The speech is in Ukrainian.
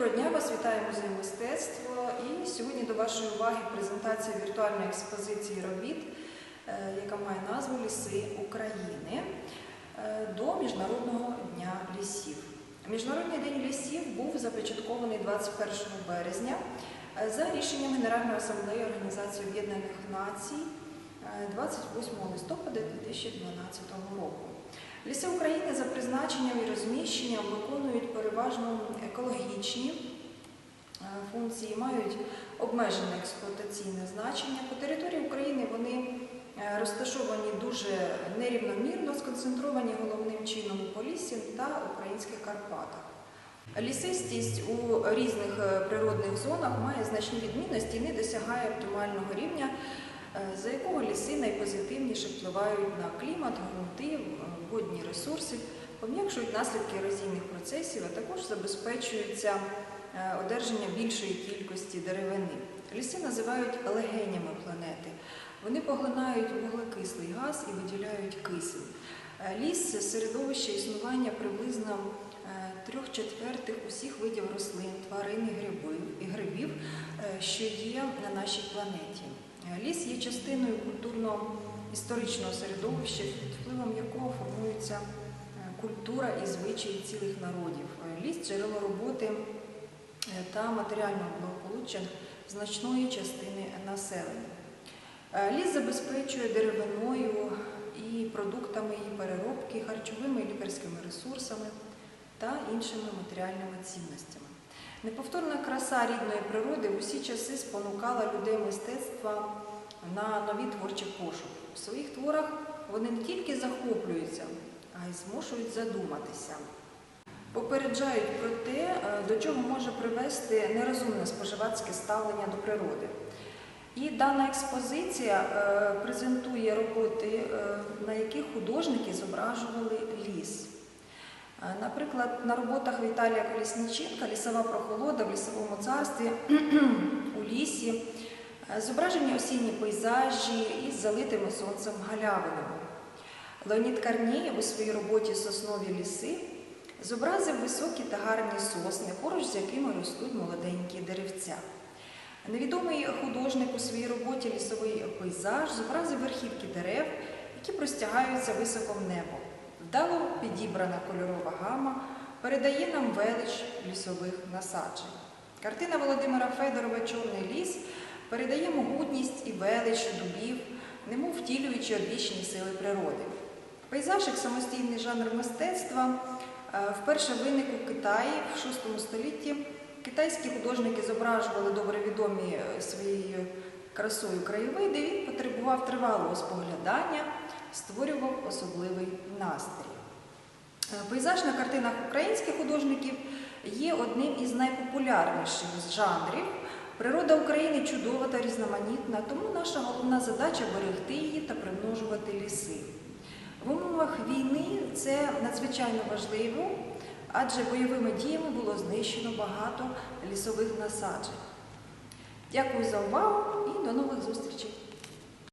Доброго дня, вас вітає музей мистецтва. І сьогодні до вашої уваги презентація віртуальної експозиції робіт, е, яка має назву Ліси України е, до Міжнародного дня лісів. Міжнародний день лісів був започаткований 21 березня е, за рішенням Генеральної асамблеї Організації Об'єднаних Націй е, 28 листопада 2012 року. Ліси України за призначенням і розміщенням виконують переважно екологічні е, функції, мають обмежене експлуатаційне значення. По території України вони е, розташовані дуже нерівномірно, сконцентровані головним чином у Поліссі та українських Карпатах. Лісистість у різних е, природних зонах має значні відмінності і не досягає оптимального рівня, за якого ліси найпозитивніше впливають на клімат, ресурси, пом'якшують наслідки ерозійних процесів, а також забезпечується е, одержання більшої кількості деревини. Ліси називають легенями планети. Вони поглинають вуглекислий газ і виділяють кисень. Е, Ліс це середовище існування приблизно е, трьох четвертих усіх видів рослин, тварин і грибів, що є на нашій планеті. Ліс є частиною культурно-історичного середовища, під впливом якого формується е, культура і звичаї цілих народів. Е, Ліс джерело роботи е, та матеріального благополуччя значної частини населення. Ліс забезпечує деревиною і продуктами її переробки, харчовими і лікарськими ресурсами та іншими матеріальними цінностями. Неповторна краса рідної природи в усі часи спонукала людей мистецтва на нові творчі пошуки. У своїх творах вони не тільки захоплюються, а й змушують задуматися. Попереджають про те, е, до чого може привести нерозумне споживацьке ставлення до природи. І дана експозиція е, презентує роботи, е, на яких художники зображували ліс. Наприклад, на роботах Віталія Колісниченка Лісова прохолода в лісовому царстві у лісі зображені осінні пейзажі із залитими сонцем галявинами. Леонід Карнієв у своїй роботі Соснові ліси зобразив високі та гарні сосни, поруч з якими ростуть молоденькі деревця. Невідомий художник у своїй роботі лісовий пейзаж зобразив верхівки дерев, які простягаються високо в небо. Вдало підібрана кольорова гама передає нам велич лісових насаджень. Картина Володимира Федорова Чорний ліс передає могутність і велич дубів, немов втілюючи одвічні сили природи. Пейзаж як самостійний жанр мистецтва е, вперше виник у Китаї в VI столітті. Китайські художники зображували добре відомі е, своєю красою краєвиди. Він потребував тривалого споглядання, створював особливий настрій. Е, Пейзаж на картинах українських художників є одним із найпопулярніших жанрів. Природа України чудова та різноманітна, тому наша головна задача берегти її та примножувати ліси. В умовах війни це надзвичайно важливо, адже бойовими діями було знищено багато лісових насаджень. Дякую за увагу і до нових зустрічей!